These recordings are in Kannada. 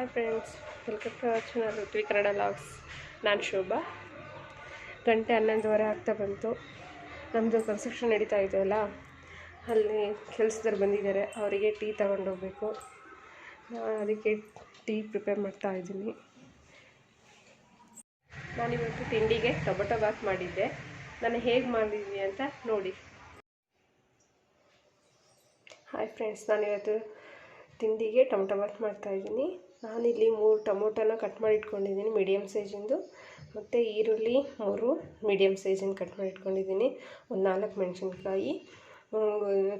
Hi friends welcome to our channel Rithvi Kannada vlogs ನಾನು ಶೋಭಾ. ಗಂಟೆ ಹನ್ನೊಂದುವರೆ ಆಗ್ತಾ ಬಂತು. ನಮ್ಮದು ಕನ್ಸ್ಟ್ರಕ್ಷನ್ ನಡೀತಾ ಇದೆಯಲ್ಲ ಅಲ್ಲಿ? ಕೆಲಸದವ್ರು ಬಂದಿದ್ದಾರೆ. ಅವರಿಗೆ ಟೀ ತಗೊಂಡೋಗ್ಬೇಕು. ನಾನು ಅದಕ್ಕೆ ಟೀ ಪ್ರಿಪೇರ್ ಮಾಡ್ತಾ ಇದ್ದೀನಿ. ನಾನಿವತ್ತು ತಿಂಡಿಗೆ ಟೊಮೊಟೊ ಬಾತ್ ಮಾಡಿದ್ದೆ. ನಾನು ಹೇಗೆ ಮಾಡಿದ್ದೀನಿ ಅಂತ ನೋಡಿ. ಹಾಯ್ ಫ್ರೆಂಡ್ಸ್ ನಾನಿವತ್ತು ತಿಂಡಿಗೆ ಟೊಮೊಟೊ ಬಾತ್ ಮಾಡ್ತಾಯಿದ್ದೀನಿ ನಾನಿಲ್ಲಿ ಮೂರು ಟೊಮೊಟೊನ ಕಟ್ ಮಾಡಿ ಇಟ್ಕೊಂಡಿದ್ದೀನಿ ಮೀಡಿಯಮ್ ಸೈಜಿಂದು. ಮತ್ತು ಈರುಳ್ಳಿ ಮೂರು ಮೀಡಿಯಮ್ ಸೈಜಿಂದು ಕಟ್ ಮಾಡಿ ಇಟ್ಕೊಂಡಿದ್ದೀನಿ ಒಂದು ನಾಲ್ಕು ಮೆಣಸಿನ್ಕಾಯಿ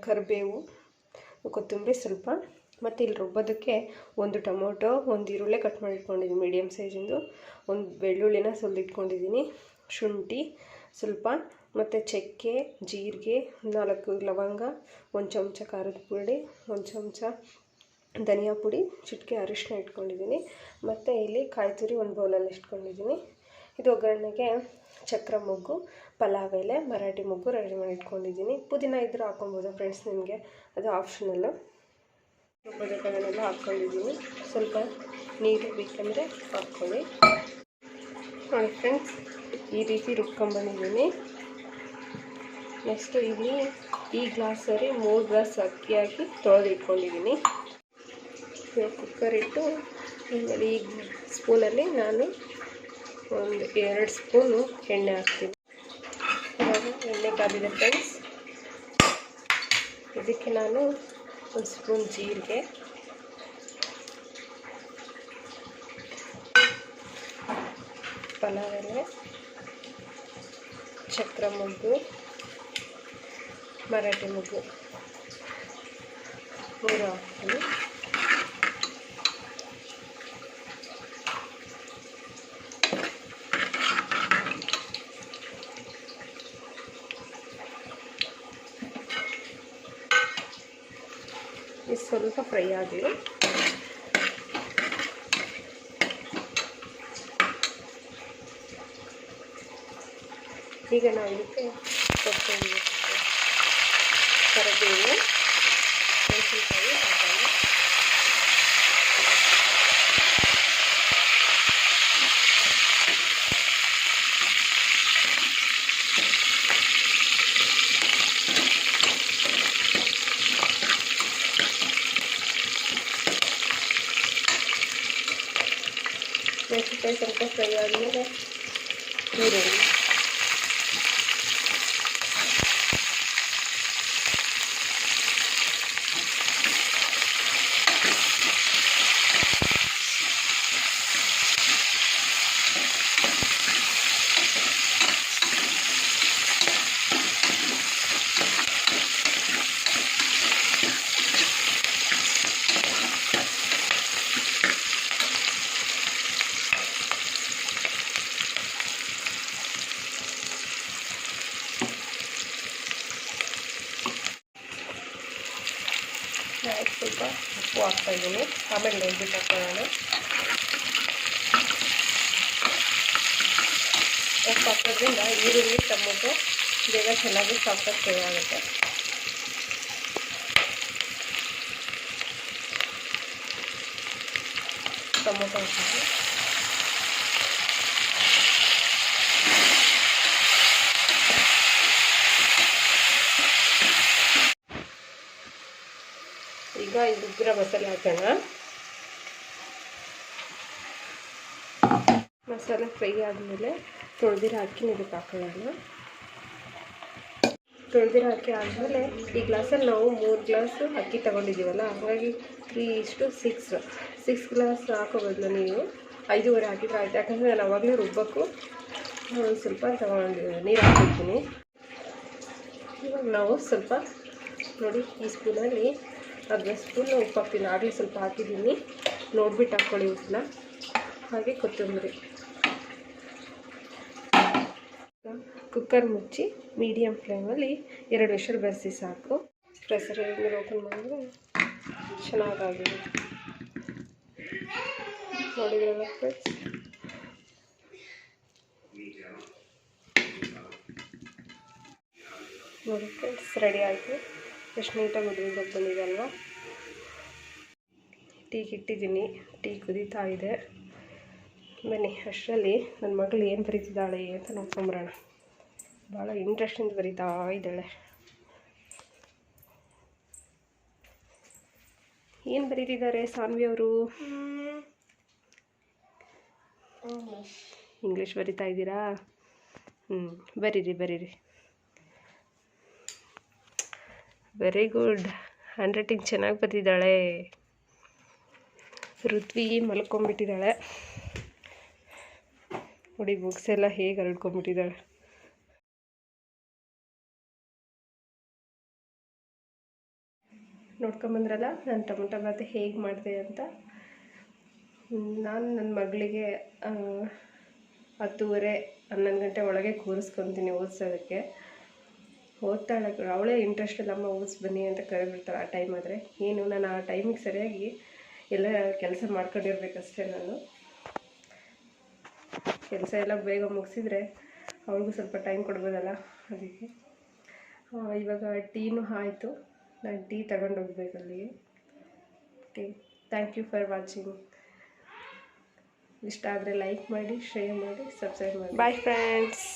ಕರಿಬೇವು, ಕೊತ್ತಂಬರಿ ಸ್ವಲ್ಪ. ಮತ್ತು ಇಲ್ಲಿ ರುಬ್ಬೋದಕ್ಕೆ ಒಂದು ಟೊಮೊಟೊ, ಒಂದು ಈರುಳ್ಳಿ ಕಟ್ ಮಾಡಿ ಇಟ್ಕೊಂಡಿದ್ದೀನಿ ಮೀಡಿಯಮ್ ಸೈಜಿಂದು. ಒಂದು ಬೆಳ್ಳುಳ್ಳಿನ ಇಟ್ಕೊಂಡಿದ್ದೀನಿ ಶುಂಠಿ ಸ್ವಲ್ಪ. ಮತ್ತು ಚಕ್ಕೆ, ಜೀರಿಗೆ, ನಾಲ್ಕು ಲವಂಗ, ಒಂದು ಚಮಚ ಖಾರದ ಪುಡಿ, ಒಂದು ಚಮಚ ಧನಿಯಾ ಪುಡಿ, ಚಿಟಿಕೆ ಅರಿಶಿನ ಇಟ್ಕೊಂಡಿದ್ದೀನಿ. ಮತ್ತು ಇಲ್ಲಿ ಕಾಯಿ ತುರಿ ಒಂದು ಬೌಲಲ್ಲಿ ಇಟ್ಕೊಂಡಿದ್ದೀನಿ. ಇದು ಒಗ್ಗರಣೆಗೆ ಚಕ್ರ ಮೊಗ್ಗು, ಪಲಾವ್ ಎಲೆ, ಮರಾಠಿ ಮೊಗ್ಗು ರೆಡಿ ಮಾಡಿ ಇಟ್ಕೊಂಡಿದ್ದೀನಿ. ಪುದೀನ ಇದ್ದರೂ ಹಾಕೊಬೋದು ಫ್ರೆಂಡ್ಸ್ ನಿಮಗೆ. ಅದು ಆಪ್ಷನಲ್ಲು ರುಬ್ಬೋದಕ್ಕೆಲ್ಲ ಹಾಕ್ಕೊಂಡಿದ್ದೀನಿ. ಸ್ವಲ್ಪ ನೀರು ಬೇಕಂದರೆ ಹಾಕ್ಕೊಳ್ಳಿ. ನೋಡಿ ಫ್ರೆಂಡ್ಸ್ ಈ ರೀತಿ ರುಬ್ಕೊಂಬಂದಿದ್ದೀನಿ. ನೆಕ್ಸ್ಟು ಇಲ್ಲಿ ಈ ಗ್ಲಾಸಲ್ಲಿ ಮೂರು ಗ್ಲಾಸ್ ಅಕ್ಕಿ ಹಾಕಿ ತೊಳೆದಿಟ್ಕೊಂಡಿದ್ದೀನಿ. ಇವಾಗ ಕುಕ್ಕರ್ ಇಟ್ಟು ಆಮೇಲೆ ಈ ಸ್ಪೂನಲ್ಲಿ ನಾನು ಒಂದು ಎರಡು ಸ್ಪೂನು ಎಣ್ಣೆ ಹಾಕ್ತೀನಿ. ಇವಾಗ ಎಣ್ಣೆ ಕಾದಿದೆ ಫ್ರೆಂಡ್ಸ್ ಇದಕ್ಕೆ ನಾನು ಒಂದು ಸ್ಪೂನ್ ಜೀರಿಗೆ. ಪಲಾವ್ ಎಲೆ ಚಕ್ರ ಮೊಗ್ಗು. ಮರಾಠಿ ಮೊಗ್ಗು. ಮೂರು ಹಾಕ್ತೀನಿ. ಇದು ಸ್ವಲ್ಪ ಫ್ರೈ ಆಗಲಿ ಈಗ ನಾವು ಇದಕ್ಕೆ ಕೊತ್ತಂಬರಿ ಕರಿಬೇವು ಮೆಣಸಿನ್ಕಾಯಿ ಹಾಕೋಣ ಮೆಣಸಿನ್ಕಾಯಿ ಸ್ವಲ್ಪ ಫ್ರೈ ಆದಮೇಲೆ ಈರುಳ್ಳಿ ನಾಲ್ಕು ಸ್ವಲ್ಪ ಉಪ್ಪು ಹಾಕ್ತಾಯಿದ್ದೀನಿ ಆಮೇಲೆ ನೆಂಬಿಟ್ಟು ಹಾಕೊಳ್ಳೋಣ ಉಪ್ಪು ಹಾಕೋದ್ರಿಂದ ಈರುಳ್ಳಿ ಟೊಮೊಟೊ ಬೇಗ ಚೆನ್ನಾಗಿ ಸಾಫ್ಟಾಗಿ ಫ್ರೈ ಆಗುತ್ತೆ ಟೊಮೊಟೊ ಹಾಕಿದ್ವಿ ಈಗ ಇದು ಉಗ್ರ ಮಸಾಲೆ ಹಾಕೋಣ. ಮಸಾಲೆ ಫ್ರೈ ಆದಮೇಲೆ ತೊಳೆದಿರ ಹಾಕಿ ಇದಕ್ಕೆ ಹಾಕೊಳ್ಳೋಣ. ತೊಳೆದಿರ ಹಾಕಿ ಆದಮೇಲೆ ಈ ಗ್ಲಾಸಲ್ಲಿ ನಾವು ಮೂರು ಗ್ಲಾಸು ಅಕ್ಕಿ ತೊಗೊಂಡಿದ್ದೀವಲ್ಲ, ಹಾಗಾಗಿ ತ್ರೀ ಇಷ್ಟು ಸಿಕ್ಸ್ ಸಿಕ್ಸ್ ಗ್ಲಾಸ್ ಹಾಕೋ ಬದಲು ನೀವು ಐದೂವರೆ ಹಾಕಿದ್ರೆ ಆಯ್ತು. ಯಾಕಂದರೆ ನಾನು ಅವಾಗಲೇ ರುಬ್ಬಕ್ಕೂ ಒಂದು ಸ್ವಲ್ಪ ತಗೊಂಡು ನೀರು ಹಾಕಿರ್ತೀನಿ ಇವಾಗ ನಾವು ಸ್ವಲ್ಪ ನೋಡಿ ಈ ಸ್ಪೂನಲ್ಲಿ ಅರ್ಧ ಸ್ಪೂನ್ ಉಪ್ಪು ಆಗಲೇ ಸ್ವಲ್ಪ ಹಾಕಿದ್ದೀನಿ. ನೋಡ್ಬಿಟ್ಟು ಹಾಕ್ಕೊಳ್ಳಿ ಉಪ್ಪನ್ನ. ಹಾಗೆ ಕೊತ್ತಂಬರಿ. ಕುಕ್ಕರ್ ಮುಚ್ಚಿ ಮೀಡಿಯಮ್ ಫ್ಲೇಮಲ್ಲಿ ಎರಡು ವಿಷಲ್ ಬೆರೆಸಿ ಸಾಕು. ಪ್ರೆಸರ್ ಓಪನ್ ಮಾಡಿದ್ರೆ ಚೆನ್ನಾಗಾಗಿದೆ. ನೋಡಿದ್ರಲ್ಲ ಫ್ರೆಂಡ್ಸ್ ನೋಡಿ ಫ್ರೆಂಡ್ಸ್ ರೆಡಿ ಆಯಿತು. ಎಷ್ಟು ನೀಟಾಗಿ ಉದ್ರಿಗೆ ಬಂದಿದೆ ಅಲ್ವಾ? ಟೀಗೆ ಇಟ್ಟಿದ್ದೀನಿ ಟೀ ಕುದೀತಾ ಇದೆ. ಬನ್ನಿ ಅಷ್ಟರಲ್ಲಿ ನನ್ನ ಮಗಳು ಏನು ಬರೀತಿದ್ದಾಳೆ ಅಂತ ನೋಡ್ಕೊಂಬರೋಣ. ಭಾಳ ಇಂಟ್ರೆಸ್ಟಿಂದ ಬರೀತಾ ಇದ್ದಾಳೆ. ಏನು ಬರೀತಿದ್ದಾರೆ ಸಾನ್ವಿ ಅವರು? ಇಂಗ್ಲೀಷ್ ಬರಿತಾ ಇದ್ದೀರಾ? ಹ್ಞೂ ಬರೀರಿ ಬರೀರಿ. ವೆರಿ ಗುಡ್ ಹ್ಯಾಂಡ್ ರೈಟಿಂಗ್ ಚೆನ್ನಾಗಿ ಬರ್ತಿದ್ದಾಳೆ ಋತ್ವಿ ಮಲ್ಕೊಂಬಿಟ್ಟಿದ್ದಾಳೆ ನೋಡಿ ಬುಕ್ಸ್ ಎಲ್ಲ ಹೇಗೆ ಹರಡ್ಕೊಂಬಿಟ್ಟಿದ್ದಾಳೆ ನೋಡ್ಕೊಂಬಂದ್ರಲ್ಲ ನಾನು ಟೊಮೊಟೊ ಭಾತ್ ಹೇಗೆ ಮಾಡಿದೆ ಅಂತ. ನಾನು ನನ್ನ ಮಗಳಿಗೆ ಹತ್ತುವರೆ, ಹನ್ನೊಂದು ಗಂಟೆ ಒಳಗೆ ಕೂರಿಸ್ಕೊತೀನಿ ಓದಿಸೋದಕ್ಕೆ. ಓದ್ತಾಳೆ ಅವಳೇ ಇಂಟ್ರೆಸ್ಟ್ ಅಮ್ಮ ಓದಿಸ್ ಬನ್ನಿ ಅಂತ ಕರೆಬಿಡ್ತಾಳೆ ಆ ಟೈಮ್ ಆದರೆ. ಏನು, ನಾನು ಆ ಟೈಮಿಗೆ ಸರಿಯಾಗಿ ಎಲ್ಲ ಕೆಲಸ ಮಾಡ್ಕೊಂಡಿರ್ಬೇಕಷ್ಟೇ ನಾನು. ಕೆಲಸ ಎಲ್ಲ ಬೇಗ ಮುಗಿಸಿದ್ರೆ ಅವ್ರಿಗೂ ಸ್ವಲ್ಪ ಟೈಮ್ ಕೊಡ್ಬೋದಲ್ಲ ಅದಕ್ಕೆ. ಇವಾಗ ಟೀನೂ ಆಯಿತು. ನಾನು ಟೀ ತಗೊಂಡು ಹೋಗ್ಬೇಕು ಅಲ್ಲಿಗೆ. Okay thank you for watching ಇಷ್ಟ ಆದರೆ ಲೈಕ್ ಮಾಡಿ ಶೇರ್ ಮಾಡಿ ಸಬ್ಸ್ಕ್ರೈಬ್ ಮಾಡಿ. Bye friends